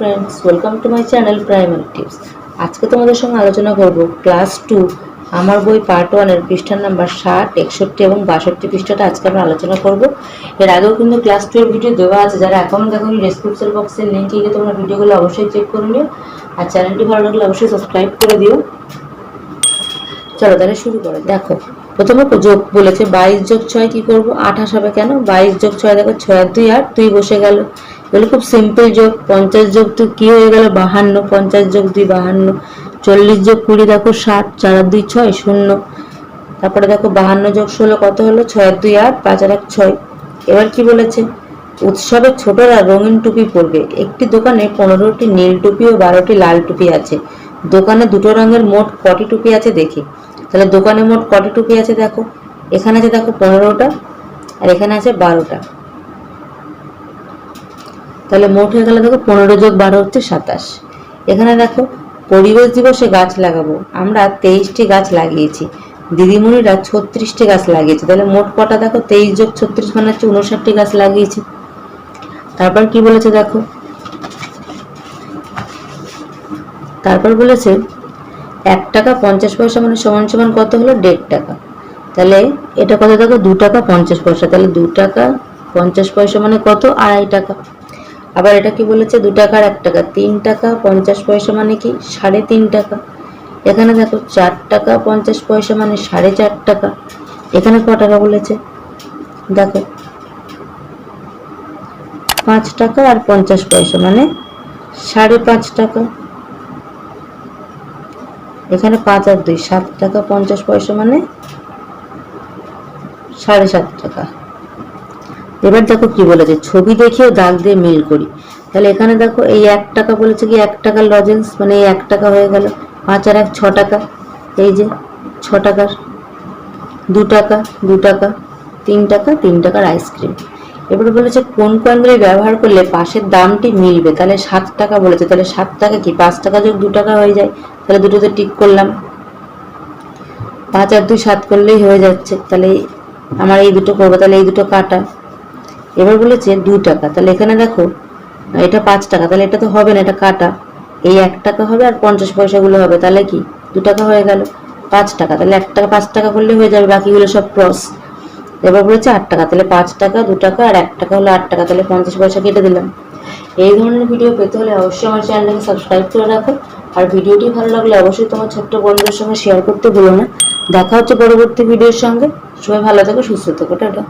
Friends welcome to my channel primary tips আজকে তোমাদের সঙ্গে আলোচনা করব ক্লাস টু আমার বই পার্ট ওয়ানের পৃষ্ঠার নাম্বার ষাট, একষট্টি এবং বাষট্টি পৃষ্ঠাটা আজকে আমরা আলোচনা করব। এর আগেও কিন্তু ক্লাস টু এর ভিডিও দেওয়া আছে, যারা এখন দেখো ডেসক্রিপশন বক্সের লিঙ্কে গিয়ে তোমরা ভিডিওগুলো অবশ্যই চেক করে নিও। আর চ্যানেলটি ভালো লাগলে অবশ্যই সাবস্ক্রাইব করে দিও। চলো তাহলে শুরু করে। দেখো, প্রথমে যোগ বলেছে বাইশ যোগ ছয় কি করব? আঠাশ হবে কেন? বাইশ যোগ ছয় দেখো, ছয় দুই, আট, দুই বসে গেল। এগুলো খুব সিম্পল যোগ, পঞ্চাশ যোগ তো কি হয়ে গেল? বাহান্ন, পঞ্চাশ যোগ দুই, বাহান্ন। চল্লিশ যোগ কুড়ি দেখো, ষাট, চার আর দুই, ছয়, শূন্য। তারপরে দেখো, বাহান্ন যোগ ষোলো কত হলো? ছয় দুই, আট, পাঁচ আর এক, ছয়। এবার কি বলেছে? উৎসবের ছোটরা রঙিন টুপি পরবে। একটি দোকানে পনেরোটি নীল টুপি ও বারোটি লাল টুপি আছে। দোকানে দুটো রঙের মোট কটি টুপি আছে দেখি। তাহলে দোকানে মোট কটি টুপি আছে দেখো? এখানে আছে দেখো পনেরোটা, আর এখানে আছে বারোটা। তাহলে মোট হয়ে গেলে দেখো পনেরো যোগ বারো হচ্ছে সাতাশ। এখানে দেখো পরিবেশ দিবসে গাছ লাগাবো। আমরা তেইশটি গাছ লাগিয়েছি। দিদিমণিরা ছত্রিশটি গাছ লাগিয়েছে। তাহলে মোট কটা দেখো? তেইশ যোগ ছত্রিশ মানে হচ্ছে উনষাটটি গাছ লাগিয়েছি। তারপর কি বলেছে দেখো? তারপর বলেছে এক টাকা পঞ্চাশ পয়সা মানে সমান সমান কত হলো? দেড় টাকা। তাহলে এটা কত দেখো? দু টাকা পঞ্চাশ পয়সা। তাহলে দু টাকা পঞ্চাশ পয়সা মানে কত? আড়াই টাকা। আবার এটা কি বলেছে? দু টাকা আর এক টাকা। তিন টাকা পঞ্চাশ পয়সা মানে কি? সাড়ে তিন টাকা। এখানে দেখো, চার টাকা পঞ্চাশ পয়সা মানে সাড়ে চার টাকা। এখানে ক টাকা বলেছে? দেখো। পাঁচ টাকা আর পঞ্চাশ পয়সা মানে সাড়ে পাঁচ টাকা। এখানে পাঁচ আর দুই, সাত টাকা পঞ্চাশ পয়সা মানে সাড়ে সাত টাকা। এবার দেখো কি বলেছে, ছবি দেখেও দাগ দিয়ে মিল করি। তাহলে এখানে দেখো এই এক টাকা বলেছে কি, এক টাকার লজেন্স মানে এই এক টাকা হয়ে গেল, পাঁচ আর এক ছ টাকা। এই যে ছ টাকার দু টাকা দু টাকা, তিন টাকা, তিন টাকার আইসক্রিম এবারে বলেছে, কোন কয়েনগুলি ব্যবহার করলে পাশের দামটি মিলবে? তাহলে সাত টাকা বলেছে, তাহলে সাত টাকা কি? পাঁচ টাকা যোগ দু টাকা হয়ে যায়। তাহলে দুটোতে টিক করলাম। পাঁচ আর দুই সাত করলেই হয়ে যাচ্ছে। তাহলে আমার এই দুটো করব, তাহলে এই দুটো কাটা। এবার বলেছে দু টাকা। তাহলে এখানে দেখো, এটা পাঁচ টাকা, তাহলে এটা তো হবে না, এটা কাটা। এই এক টাকা হবে আর পঞ্চাশ পয়সাগুলো হবে, তাহলে কি? দু টাকা হয়ে গেল, পাঁচ টাকা। তাহলে এক টাকা, পাঁচ টাকা করলে হয়ে যাবে, বাকিগুলো সব ক্রস এবার বলেছে আট টাকা, তাহলে পাঁচ টাকা, দু টাকা আর এক টাকা হলে আট টাকা, তাহলে পঞ্চাশ পয়সা কেটে দিলাম। এই ধরনের ভিডিও পেতে হলে অবশ্যই আমার চ্যানেলটাকে সাবস্ক্রাইব করে রাখো। আর ভিডিওটি ভালো লাগলে অবশ্যই তোমার ছোট্ট বন্ধুদের সঙ্গে শেয়ার করতে ভুলো না। দেখা হচ্ছে পরবর্তী ভিডিওর সঙ্গে। সবাই ভালো থাকো, সুস্থ থাকো, টাটা।